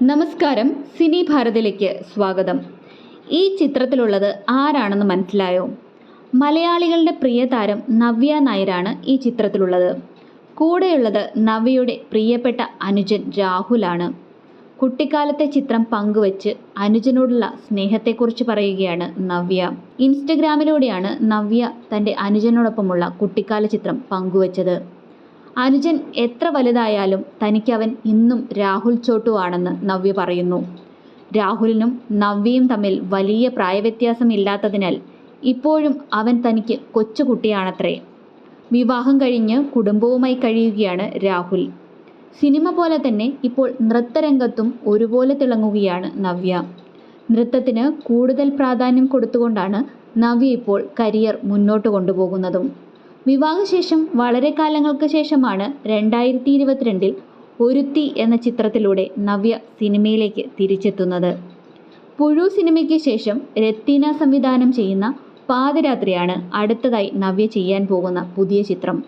നമസ്കാരം സിനി ഭാരതിലേക്ക് സ്വാഗതം. ഈ ചിത്രത്തിലുള്ളത് ആരാണെന്ന് മനസ്സിലായോ? മലയാളികളുടെ പ്രിയ താരം നവ്യ നായരാണ് ഈ ചിത്രത്തിലുള്ളത്. കൂടെയുള്ളത് നവ്യയുടെ പ്രിയപ്പെട്ട അനുജൻ രാഹുലാണ്. കുട്ടിക്കാലത്തെ ചിത്രം പങ്കുവച്ച് അനുജനോടുള്ള സ്നേഹത്തെക്കുറിച്ച് പറയുകയാണ് നവ്യ. ഇൻസ്റ്റഗ്രാമിലൂടെയാണ് നവ്യ തന്റെ അനുജനോടൊപ്പമുള്ള കുട്ടിക്കാല ചിത്രം പങ്കുവച്ചത്. അനുജൻ എത്ര വലുതായാലും തനിക്കവൻ ഇന്നും രാഹുൽ ചോട്ടു ആണെന്ന് നവ്യ പറയുന്നു. രാഹുലിനും നവ്യയും തമ്മിൽ വലിയ പ്രായവ്യത്യാസം ഇല്ലാത്തതിനാൽ ഇപ്പോഴും അവൻ തനിക്ക് കൊച്ചുകുട്ടിയാണത്രേ. വിവാഹം കഴിഞ്ഞ് കുടുംബവുമായി കഴിയുകയാണ് രാഹുൽ. സിനിമ പോലെ തന്നെ ഇപ്പോൾ നൃത്തരംഗത്തും ഒരുപോലെ തിളങ്ങുകയാണ് നവ്യ. നൃത്തത്തിന് കൂടുതൽ പ്രാധാന്യം കൊടുത്തുകൊണ്ടാണ് നവ്യ ഇപ്പോൾ കരിയർ മുന്നോട്ട് കൊണ്ടുപോകുന്നതും. വിവാഹശേഷം വളരെ കാലങ്ങൾക്ക് ശേഷമാണ് രണ്ടായിരത്തി ഇരുപത്തിരണ്ടിൽ ഒരുത്തി എന്ന ചിത്രത്തിലൂടെ നവ്യ സിനിമയിലേക്ക് തിരിച്ചെത്തുന്നത്. പുഴു സിനിമയ്ക്ക് ശേഷം രത്തീന സംവിധാനം ചെയ്യുന്ന പാതിരാത്രിയാണ് അടുത്തതായി നവ്യ ചെയ്യാൻ പോകുന്ന പുതിയ ചിത്രം.